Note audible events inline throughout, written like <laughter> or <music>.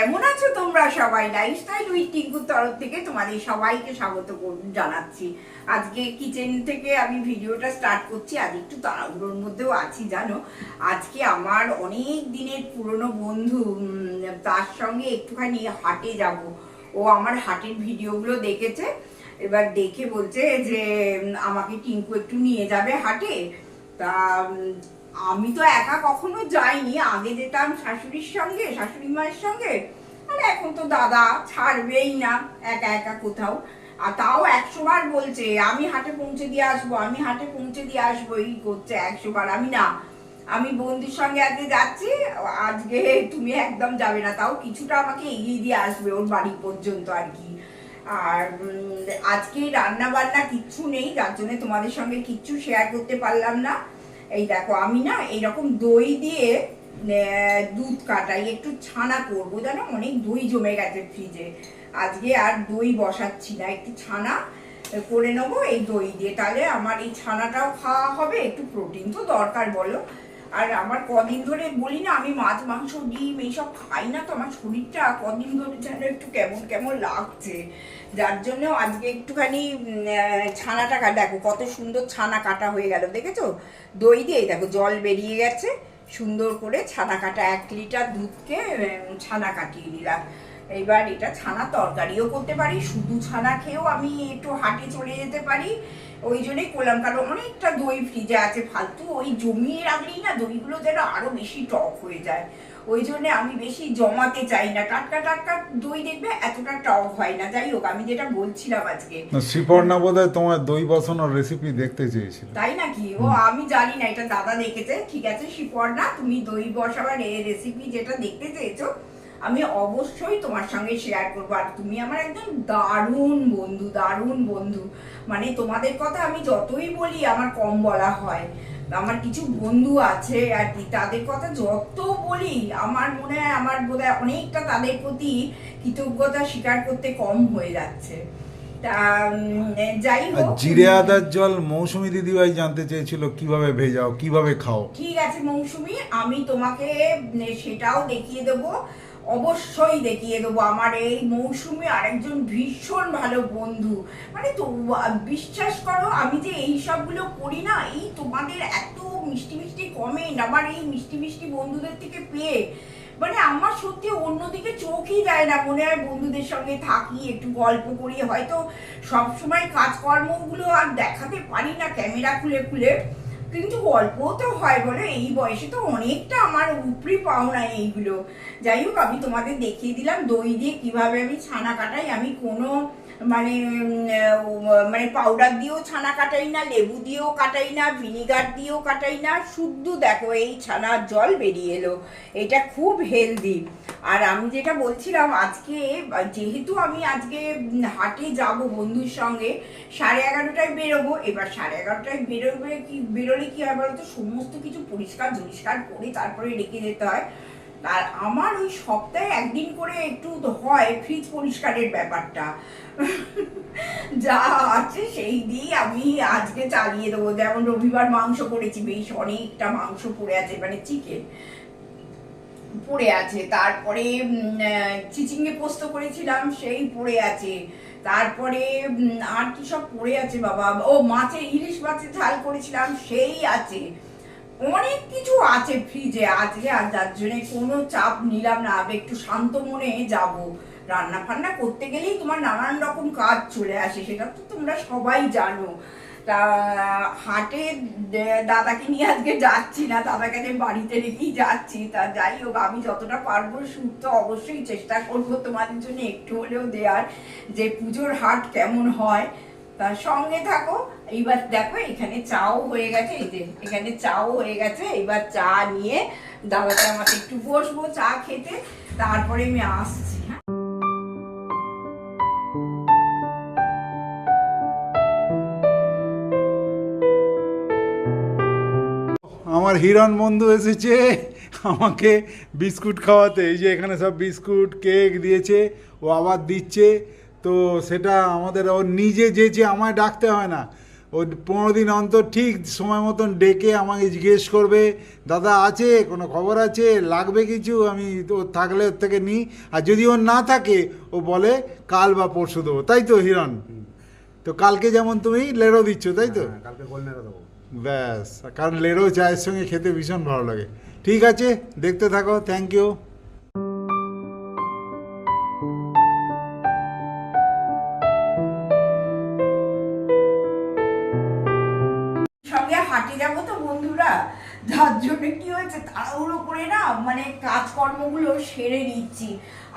কেমন আছো তোমরা সবাই? লাইফস্টাইল উইথ টিঙ্কুর তরফ থেকে তোমাদের সবাইকে স্বাগত জানাচ্ছি। আজকে কিচেন থেকে আমি ভিডিওটা স্টার্ট করছি। আজ একটু তাড়াহুড়োর মধ্যেও আছি, জানো? আজকে আমার অনেক দিনের পুরনো বন্ধু তার সঙ্গে একটুখানি হাটে যাব। ও আমার হাটের ভিডিওগুলো দেখেছে। এবার দেখে বলছে যে আমাকে টিঙ্কু একটু নিয়ে যাবে হাটে। তা আমি তো একা কখনো যাইনি। আগে যেতাম শাশুড়ির সঙ্গে শাশুড়ি মায়ের সঙ্গে। আর এখন তো দাদা ছাড়বেই না, একা একা কোথাও। আর তাও একশো বার বলছে, আমি হাটে পৌঁছে দিয়ে আসব, আমি হাটে পৌঁছে দিয়ে আসব। এই করছে একশো বার আমি না, আমি বন্ধুর সঙ্গে আজকে যাচ্ছি, আজকে তুমি একদম যাবে না। তাও কিছুটা আমাকে এগিয়ে দিয়ে আসবে ওর বাড়ি পর্যন্ত আর কি। আর আজকে রান্না বান্না কিচ্ছু নেই, যার জন্য তোমাদের সঙ্গে কিচ্ছু শেয়ার করতে পারলাম না। এই দেখো, আমি না এইরকম দই দিয়ে দুধ কাটাই, একটু ছানা করব, জানো? অনেক দই জমে গেছে ফ্রিজে। আজকে আর দই বসাচ্ছি না, একটু ছানা করে নেব এই দই দিয়ে। তাহলে আমার এই ছানাটাও খাওয়া হবে, একটু প্রোটিন তো দরকার বলো। আর আমার কদিন ধরে বলি না, আমি মাছ, মাংস, ডিম এইসব খাই না তো আমার শরীরটা। কদিন ধরে যেন একটু কেমন কেমন লাগছে। যার জন্য আজকে একটুখানি ছানাটা কাটা দেখো কত সুন্দর ছানা কাটা হয়ে গেল, দেখেছ? দই দিয়ে, দেখো জল বেরিয়ে গেছে। সুন্দর করে ছানা কাটা, এক লিটার দুধকে ছানা কাটিয়ে দিলাম এবার এটা ছানা তরকারিও করতে পারি, শুধু ছানা খেয়েও আমি একটু হাটে চলে যেতে পারি। ওই জন্যই করলাম কারণ অনেকটা দই ফ্রিজে আছে ফালতু ওই জমিয়ে রাখলেই না দইগুলো যেন আরও বেশি টক হয়ে যায়। ওই জন্য আমি বেশি জমাতে চাই না। টাটকা টাটকা দই দেখবে এতটা টক হয় না। যাই হোক আমি যেটা বলছিলাম আজকে। শ্রীপর্ণা বোধ হয় তোমার দই বসানোর রেসিপি দেখতে চেয়েছিল। তাই নাকি? ও আমি জানি না এটা দাদা দেখেছে। ঠিক আছে শিপর্ণা তুমি দই বসাবার রেসিপি যেটা দেখতে চেয়েছো আমি অবশ্যই তোমার সঙ্গে শেয়ার করব। আর তুমি আমার একদম দারুণ বন্ধু দারুণ বন্ধু। মানে তোমাদের কথা আমি যতই বলি আমার কম বলা হয়। আমার কিছু বন্ধু আছে আর কি তাদের কথা যত বলি আমার মনে হয় আমার বোধ হয় অনেকটা তাদের প্রতি কৃতজ্ঞতা স্বীকার করতে কম হয়ে যাচ্ছে। যাই হোক। জিরে আদার জল মৌসুমি দিদিভাই জানতে চেয়েছিল কীভাবে ভেজাও কীভাবে খাও? ঠিক আছে মৌসুমি আমি তোমাকে সেটাও দেখিয়ে দেবো। অবশ্যই দেখিয়ে দেবো। আমার এই মৌসুমি আরেকজন ভীষণ ভালো বন্ধু। মানে তো বিশ্বাস করো, আমি যে এই সবগুলো করি না, এই তোমাদের এত মিষ্টি মিষ্টি কমেন্ট আমার এই মিষ্টি মিষ্টি বন্ধুদের থেকে পেয়ে মানে আমার সত্যি অন্যদিকে চোখই যায় না মনে হয় বন্ধুদের সঙ্গে থাকি, একটু গল্প করি। হয়তো সবসময় কাজকর্মগুলো আর দেখাতে পারি না, ক্যামেরা খুলে খুলে। কিন্তু অল্প তো হয় বলে, এই বয়সে তো অনেকটা আমার উপরি পাওনা এইগুলো। যাই হোক, আমি তোমাদের দেখিয়ে দিলাম দই দিয়ে কীভাবে আমি ছানা কাটাই। আমি কোনো মানে মানে পাউডার দিয়েও ছানা কাটাই না, লেবু দিয়েও কাটাই না ভিনিগার দিয়েও কাটাই না, শুদ্ধ দেখো এই ছানার জল বেরিয়ে এলো। এটা খুব হেলদি আর আমি যেটা বলছিলাম, আজকে, যেহেতু আমি আজকে হাটে যাব বন্ধুর সঙ্গে, সাড়ে এগারোটায় বেরোবো, এবার সাড়ে এগারোটায় বেরোবে কি, বেরোলে কি হয় বলতো, সমস্ত কিছু পরিষ্কার পরিষ্কার করে তারপরে রেখে যেতে হয়। আর আমার ওই সপ্তাহে একদিন করে একটু হয় ফ্রিজ পরিষ্কারের ব্যাপারটা। যা আছে সেই দিয়ে আমি আজকে চালিয়ে দেবো। যেমন রবিবার মাংস করেছি, বেশ অনেকটা মাংস পড়ে আছে মানে চিকেন পড়ে আছে। তারপরে চিচিঙ্গে পোস্ত করেছিলাম, সেই পড়ে আছে। তারপরে আর কি সব পড়ে আছে বাবা? ও, মাছের ইলিশ মাছের ঝাল করেছিলাম, সেই আছে। অনেক কিছু আছে ফ্রিজে আজকে আর যার জন্য কোনো চাপ নিলাম না। আমি একটু শান্ত মনে যাব। রান্না ফান্না করতে গেলেই তোমার নানান রকম কাজ চলে আসে, সেটা তো তোমরা সবাই জানো। তা, হাটে দাদাকে নিয়ে আজকে যাচ্ছি না, দাদাকে যে বাড়িতে রেখেই যাচ্ছি। তা যাই হোক, আমি যতটা পারব শুনতে অবশ্যই চেষ্টা করব তোমাদের জন্য একটু হলেও দেওয়ার যে পুজোর হাট কেমন হয়। তার সঙ্গে থাকো এইবার দেখো, এখানে চাও হয়ে গেছে, এই যে এখানে চাও হয়ে গেছে এবার চা নিয়ে দাদাটা আমাকে একটু বসবো, চা খেতে, তারপরে আমি আসছি হ্যাঁ। আমার হিরণ বন্ধু এসেছে, আমাকে বিস্কুট খাওয়াতে। এই যে এখানে সব বিস্কুট, কেক দিয়েছে, ও আবার দিচ্ছে। তো সেটা আমাদের ওর নিজে যেচে আমায় ডাকতে হয় না ও পনেরো দিন অন্তর ঠিক সময় মতন ডেকে আমাকে জিজ্ঞেস করবে দাদা আছে? কোনো খবর আছে? লাগবে কিছু? আমি ওর থাকলে ওর থেকে নিই। আর যদি ওর না থাকে ও বলে কাল বা পরশু দেবো। তাই তো হিরণ? তো কালকে যেমন তুমি লেরো দিচ্ছ তাই তো? হ্যাঁ, কালকে দেবো। ব্যাস কারণ লেরো চায়ের সঙ্গে খেতে ভীষণ ভালো লাগে। ঠিক আছে দেখতে থাকো থ্যাংক ইউ হয়েছে তাড়াহুড়ো করে না মানে কাজকর্মগুলো সেরে নিচ্ছি।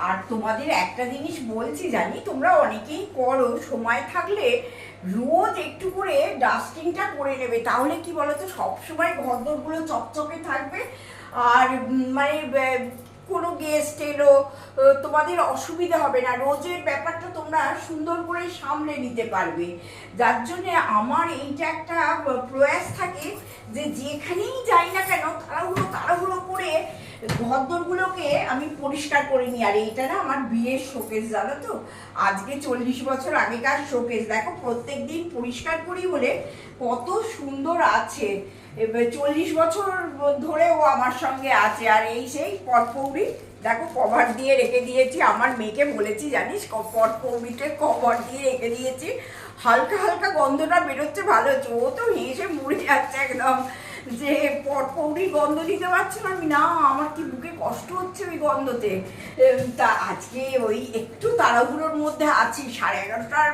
আর তোমাদের একটা জিনিস বলছি, জানি তোমরা অনেকেই করো, সময় থাকলে রোজ একটু করে ডাস্টিংটা করে নেবে। তাহলে কি বলতো, সবসময় ঘরদোরগুলো চকচকে থাকবে। আর মানে কোনো গেস্ট এলো তোমাদের অসুবিধা হবে না। রোজের ব্যাপারটা তোমরা সুন্দর করে সামলে নিতে পারবে। যার জন্য আমার এইটা একটা প্রয়াস থাকে যে যেখানেই যাই না কেন, তাড়াহুড়ো তাড়াহুড়ো করে ঘরদোরগুলোকে আমি পরিষ্কার করে নিই। আর এইটা না আমার বিয়ের শোকেস জানো তো? আজকে চল্লিশ বছর আগেকার শোকেস দেখো প্রত্যেক দিন পরিষ্কার করি বলে কত সুন্দর আছে। চল্লিশ বছর ধরে ও আমার সঙ্গে আছে, আর এই সেই পটপৌরি দেখো কভার দিয়ে রেখে দিয়েছি। আমার মেয়েকে বলেছি, জানিস পটপৌরিতে কভার দিয়ে রেখে দিয়েছি। হালকা হালকা গন্ধটা বেরোচ্ছে, ভালো হচ্ছে। ও তো হেসে মরে যাচ্ছে একদম। যে পটপৌরি গন্ধ দিতে পারছে না। আমি, না, আমার কি বুকে কষ্ট হচ্ছে ওই গন্ধতে? তা আজকে ওই একটু তাড়াহুড়োর মধ্যে আছি। সাড়ে এগারোটার,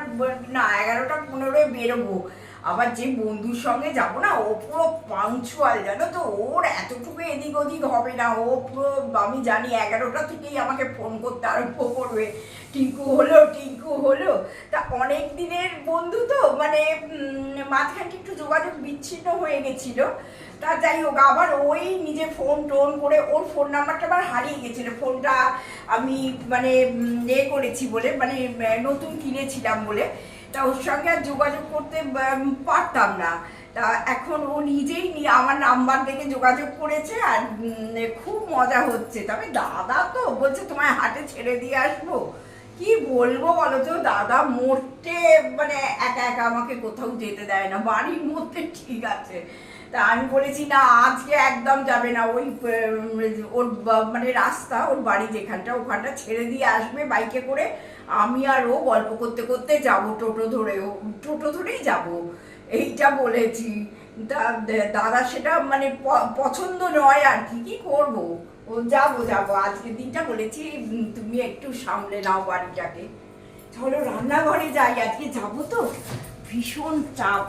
না, এগারোটা পনেরোয় বেরোবো। আবার যে বন্ধুর সঙ্গে যাব না ও পুরো পাংচুয়াল জানো তো? ওর এতটুকু এদিক ওদিক হবে না। ও পুরো আমি জানি এগারোটা থেকেই আমাকে ফোন করতে আরম্ভ করবে। টিঙ্কু হলো টিঙ্কু হলো। তা অনেক দিনের বন্ধু তো মানে উম, মাঝখানে একটু যোগাযোগ বিচ্ছিন্ন হয়ে গেছিল। তা যাই হোক আবার ওই নিজে ফোন টোন করে ওর ফোন নাম্বারটা আবার হারিয়ে গেছিল। ফোনটা আমি মানে এ করেছি বলে মানে নতুন কিনেছিলাম বলে। তা ওর সঙ্গে আর যোগাযোগ করতে পারতাম না। তা এখন ও নিজেই আমার নাম্বার দেখে যোগাযোগ করেছে আর খুব মজা হচ্ছে। তবে দাদা তো বলছে তোমায় হাটে ছেড়ে দিয়ে আসব। কি বলব বলো তো? দাদা মরতে মানে একা একা আমাকে কোথাও যেতে দেয় না, বাড়ির মধ্যে ঠিক আছে। তা আমি বলেছি, না, আজকে একদম যাবে না। ওই ওর মানে রাস্তা, ওর বাড়ি যেখানটা, ওখানটা ছেড়ে দিয়ে আসবে বাইকে করে। আমি আর ও গল্প করতে করতে যাব, টোটো ধরে ও, টোটো ধরেই যাব। এইটা বলেছি। দাদা সেটা মানে পছন্দ নয় আর কি কি করব? ও, যাব যাব। আজকের দিনটা বলেছি তুমি একটু সামলে নাও বাড়িটাকে। চলো রান্নাঘরে যাই, আজকে যাব তো? ভীষণ চাপ।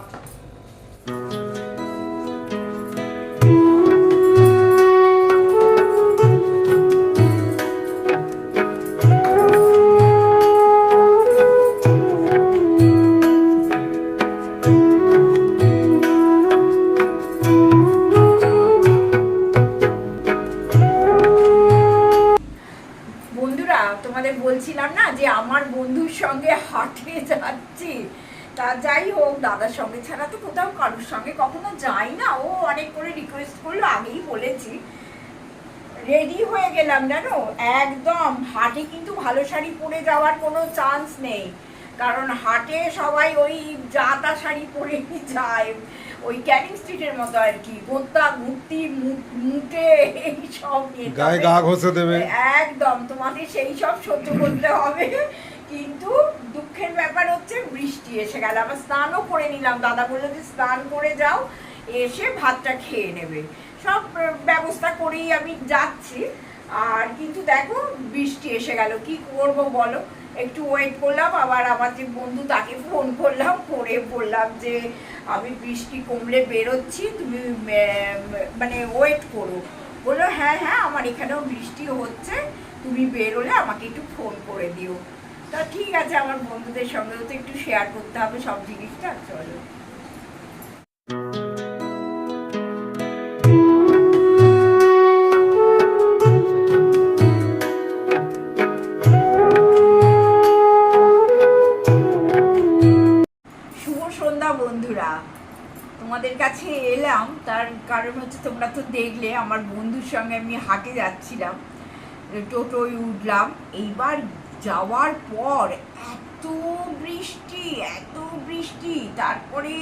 সঙ্গে হাটে যাচ্ছি। তা যাই হোক দাদার সঙ্গে ছাড়া তো কোথাও কারোর সঙ্গে কখনো যাই না। ও অনেক করে রিকোয়েস্ট করল আগেই বলেছি। রেডি হয়ে গেলাম জানো? একদম। হাটে কিন্তু ভালো শাড়ি পরে যাওয়ার কোনো চান্স নেই। কারণ হাটে সবাই ওই জাতা শাড়ি পরে যায়। ওই ক্যানিং স্ট্রিটের মতো আর কি। গোত্তা মূর্তি মুটে এই সব নিয়ে গায়ে গা ঘষে দেবে। একদম। তোমাদের সেই সব সহ্য করতে হবে। কিন্তু দুঃখের ব্যাপার হচ্ছে বৃষ্টি এসে গেল। আবার স্নানও করে নিলাম। দাদা বলল যে, স্নান করে যাও, এসে ভাতটা খেয়ে নেবে। সব ব্যবস্থা করেই আমি যাচ্ছি। আর কিন্তু দেখো, বৃষ্টি এসে গেল। কি করব বলো? একটু ওয়েট করলাম। আবার আমার যে বন্ধু, তাকে ফোন করলাম। করে বললাম যে, আমি বৃষ্টি কমলে বেরোচ্ছি। তুমি মানে ওয়েট করো। বলল হ্যাঁ হ্যাঁ আমার এখানেও বৃষ্টি হচ্ছে। তুমি বেরোলে আমাকে একটু ফোন করে দিও। তা ঠিক আছে, আমার বন্ধুদের সঙ্গেও তো একটু শেয়ার করতে হবে সব জিনিসটা, চলো। শুভ সন্ধ্যা বন্ধুরা। তোমাদের কাছে এলাম, তার কারণ হচ্ছে তোমরা তো দেখলে, আমার বন্ধুর সঙ্গে আমি হাটে যাচ্ছিলাম, টোটোয় উঠলাম। এইবার যাওয়ার পর এত বৃষ্টি এত বৃষ্টি, তারপরে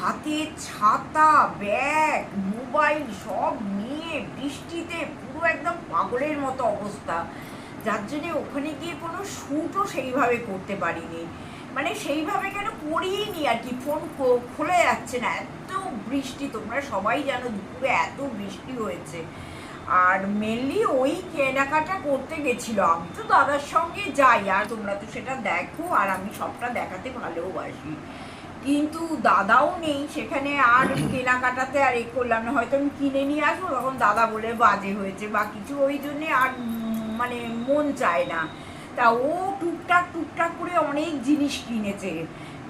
হাতে ছাতা, ব্যাগ, মোবাইল সব নিয়ে বৃষ্টিতে পুরো একদম পাগলের মতো অবস্থা। যার জন্যে ওখানে গিয়ে কোনো শ্যুটও সেইভাবে করতে পারিনি। মানে সেইভাবে কেন করিনি আর কি ফোন খুলে যাচ্ছে না। এত বৃষ্টি, তোমরা সবাই জানো দুপুরে এত বৃষ্টি হয়েছে। আর মেনলি ওই কেনাকাটা করতে গেছিল আমি। তো দাদার সঙ্গে যাই, আর তোমরা তো সেটা দেখো, আর আমি সবটা দেখাতে ভালোবাসি। কিন্তু দাদাও নেই, সেখানে আর কেনাকাটাতে আর এ করলাম না। হয়তো আমি কিনে নিয়ে আসব, তখন দাদা বলে বাজে হয়েছে বা কিছু, ওই জন্যে আর মানে মন চায় না। তা ও টুকটাক টুকটাক করে অনেক জিনিস কিনেছে।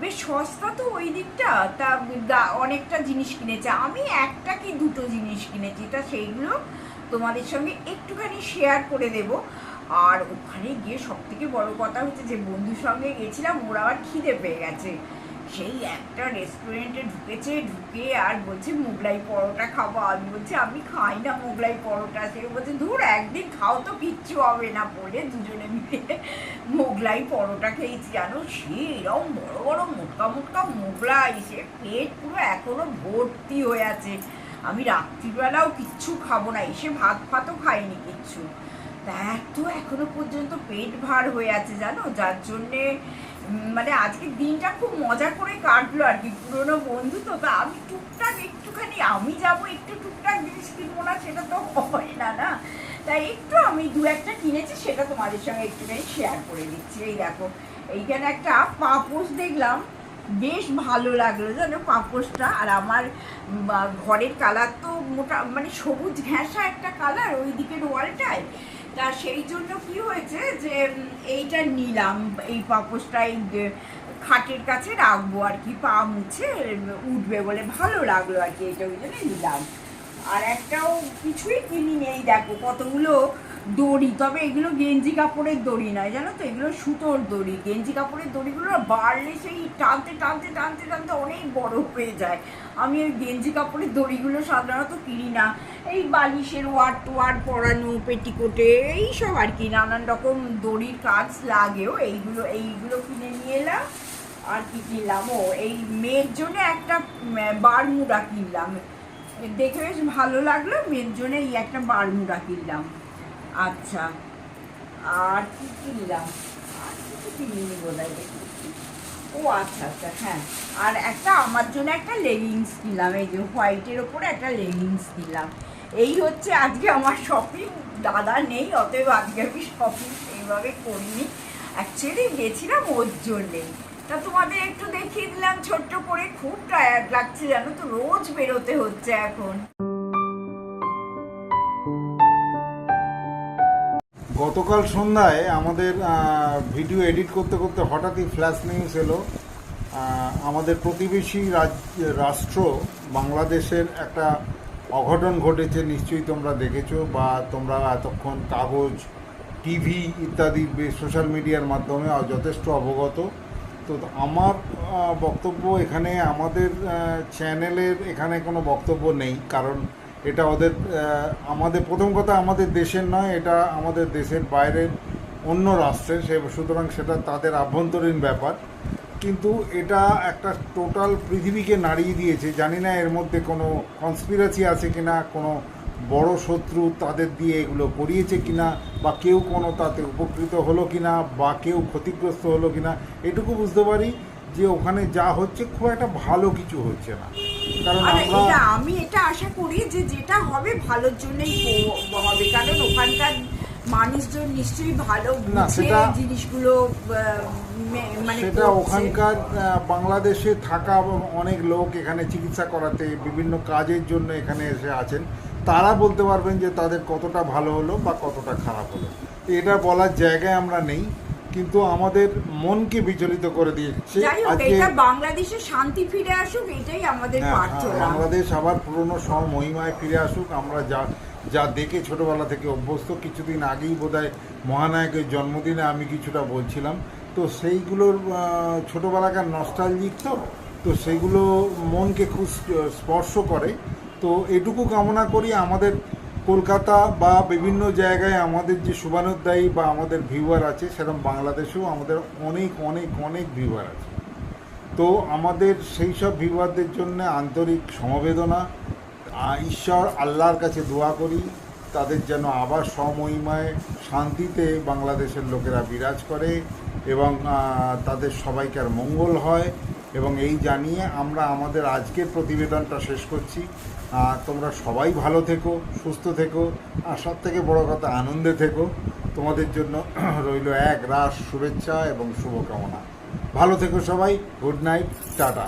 বেশ সস্তা তো ওই দিকটা, তা অনেকটা জিনিস কিনেছে। আমি একটা কি দুটো জিনিস কিনেছি, তা সেইগুলো তোমাদের সঙ্গে একটুখানি শেয়ার করে দেব। আর ওখানে গিয়ে সব থেকে বড় কথা হচ্ছে যে বন্ধুর সঙ্গে গেছিলাম, ওর আবার খিদে পেয়ে গেছে। সেই একটা রেস্টুরেন্টে ঢুকেছে, ঢুকে আর বলছে, মোগলাই পরোটা খাব। আমি বলছি, আমি খাই না মোগলাই পরোটা। সে বলছে, ধুর, একদিন খাও তো, কিচ্ছু হবে না। বলে দুজনে মিলে মোগলাই পরোটা খেয়েছি। জানো সে এরকম বড় বড় মোটকা মোটকা মোগলাই, সে পেট পুরো এখনও ভর্তি হয়ে আছে। আমি রাত্রিবেলাও কিচ্ছু খাব না, এসে ভাত ফাতও খাইনি কিচ্ছু। তা এত এখনও পর্যন্ত পেট ভার হয়ে আছে জানো? যার জন্যে মানে আজকের দিনটা খুব মজা করে কাটলো আর কি, পুরোনো বন্ধু তো, তা আমি টুকটাক একটুখানি, আমি যাব একটু টুকটাক জিনিস কিনবো না, সেটা তো হয় না না? তাই একটু আমি দু একটা কিনেছি, সেটা তোমাদের সঙ্গে একটুখানি শেয়ার করে দিচ্ছি। এই দেখো, এইখানে একটা পাপোশ দেখলাম। বেশ ভালো লাগল জানো পাপোশটা। আর আমার ঘরের কালার তো মোটা মানে সবুজ ঘেঁষা একটা কালার ওই দিকের ওয়ালটায়। তা সেই জন্য কি হয়েছে যে এইটা নিলাম, এই পাপোশটা এই খাটের কাছে রাখব আর কি, পা মুছে, উঠবে বলে ভালো লাগল আর কি এটা ওই জন্য নিলাম। আর একটাও কিছুই কিনি নেই, দেখো কতগুলো দড়ি, তবে এগুলো গেঞ্জি কাপড়ের দড়ি নয়, জানো তো? এগুলো সুতোর দড়ি। গেঞ্জি কাপড়ের দড়িগুলো বাড়লে সেই টানতে টানতে টানতে টানতে অনেক বড় হয়ে যায়। আমি ওই গেঞ্জি কাপড়ের দড়িগুলো সাধারণত কিনি না। এই বালিশের ওয়ার টোয়ার পরানো, পেটিকোটে এইসব আর কি, নানান রকম দড়ির কাজ লাগেও। এইগুলো এইগুলো কিনে নিয়ে এলাম। আর কি কিনলাম? ও, এই মেয়ের জন্য একটা বারমুডা কিনলাম। দেখে বেশ ভালো লাগল, মেয়ের জন্য এই একটা বারমুডা কিনলাম। আচ্ছা। আর কি কিনলাম আর কিছু কিনিনি বোধ হয়। ও আচ্ছা আচ্ছা হ্যাঁ। আর একটা আমার জন্য একটা লেগিংস কিনলাম এই যে হোয়াইটের ওপরে একটা লেগিংস কিনলাম এই হচ্ছে আজকে আমার শপিং দাদা নেই, অতএব আজকে আমি শপিং সেইভাবে করিনি। অ্যাকচুয়ালি গেছিলাম ওর জন্যেই তা তোমাদের একটু দেখিয়ে দিলাম, ছোট্ট করে। খুব টায়ার্ড লাগছে জানো তো, রোজ বেরোতে হচ্ছে এখন। গতকাল সন্ধ্যায় আমাদের ভিডিও এডিট করতে করতে হঠাৎই ফ্ল্যাশ নিউজ এলো। আমাদের প্রতিবেশী রাষ্ট্র বাংলাদেশের একটা অঘটন ঘটেছে, নিশ্চয়ই তোমরা দেখেছ বা তোমরা এতক্ষণ কাগজ, টিভি ইত্যাদি সোশ্যাল মিডিয়ার মাধ্যমে যথেষ্ট অবগত। তো আমার বক্তব্য এখানে, আমাদের চ্যানেলের এখানে কোনো বক্তব্য নেই, কারণ এটা ওদের আমাদের, প্রথম কথা আমাদের দেশের নয়, এটা আমাদের দেশের বাইরের অন্য রাষ্ট্রের, সে, সুতরাং সেটা তাদের আভ্যন্তরীণ ব্যাপার। কিন্তু এটা একটা টোটাল পৃথিবীকে নাড়িয়ে দিয়েছে। জানি না এর মধ্যে কোনো কনস্পিরাসি আছে কি না কোনো বড় শত্রু তাদের দিয়ে এগুলো করিয়েছে কি না বা কেউ কোনো তাতে উপকৃত হলো কি না বা কেউ ক্ষতিগ্রস্ত হলো কি না এটুকু বুঝতে পারি যে ওখানে যা হচ্ছে খুব একটা ভালো কিছু হচ্ছে না। আর এটা আমি এটা আশা করি যে যেটা হবে ভালোর জন্যই হবে। কারণ ওখানকার মানুষজন নিশ্চয়ই ভালো না, সেটা- জিনিসগুলো মানে সেটা ওখানকার বাংলাদেশে থাকা অনেক লোক এখানে চিকিৎসা করাতে বিভিন্ন কাজের জন্য এখানে এসে আছেন। তারা বলতে পারবেন যে তাদের কতটা ভালো হলো বা কতটা খারাপ হলো। এটা বলার জায়গায় আমরা নেই। কিন্তু আমাদের মনকে বিচলিত করে দিয়েছে। আজকে বাংলাদেশে শান্তি ফিরে আসুক এটাই আমাদের হ্যাঁ, প্রার্থনা বাংলাদেশ আবার পুরনো মহিমায় ফিরে আসুক। আমরা যা যা দেখে ছোটবেলা থেকে অভ্যস্ত কিছুদিন আগেই বোধহয় মহানায়কের জন্মদিনে আমি কিছুটা বলছিলাম। তো সেইগুলোর ছোটবেলাকার নস্টালজিক তো তো সেইগুলো মনকে খুব স্পর্শ করে। তো এটুকু কামনা করি আমাদের কলকাতা বা বিভিন্ন জায়গায় আমাদের যে শুভানুদ্দায়ী বা আমাদের ভিউয়ার আছে, সেরকম বাংলাদেশেও আমাদের অনেক অনেক অনেক ভিউয়ার আছে। তো আমাদের সেই সব ভিউয়ারদের জন্য আন্তরিক সমবেদনা। ঈশ্বর আল্লাহর কাছে দোয়া করি, তাদের যেন আবার সমহিমায় শান্তিতে বাংলাদেশের লোকেরা বিরাজ করে এবং তাদের সবাইকার মঙ্গল হয়। এবং এই জানিয়ে আমরা আমাদের আজকের প্রতিবেদনটা শেষ করছি। আহ, তোমরা সবাই ভালো থেকো সুস্থ থেকো আর সব থেকে বড়ো কথা আনন্দে থেকো। তোমাদের জন্য <clears throat> রইল এক রাস শুভেচ্ছা এবং শুভকামনা। ভালো থেকো সবাই গুড নাইট টাটা।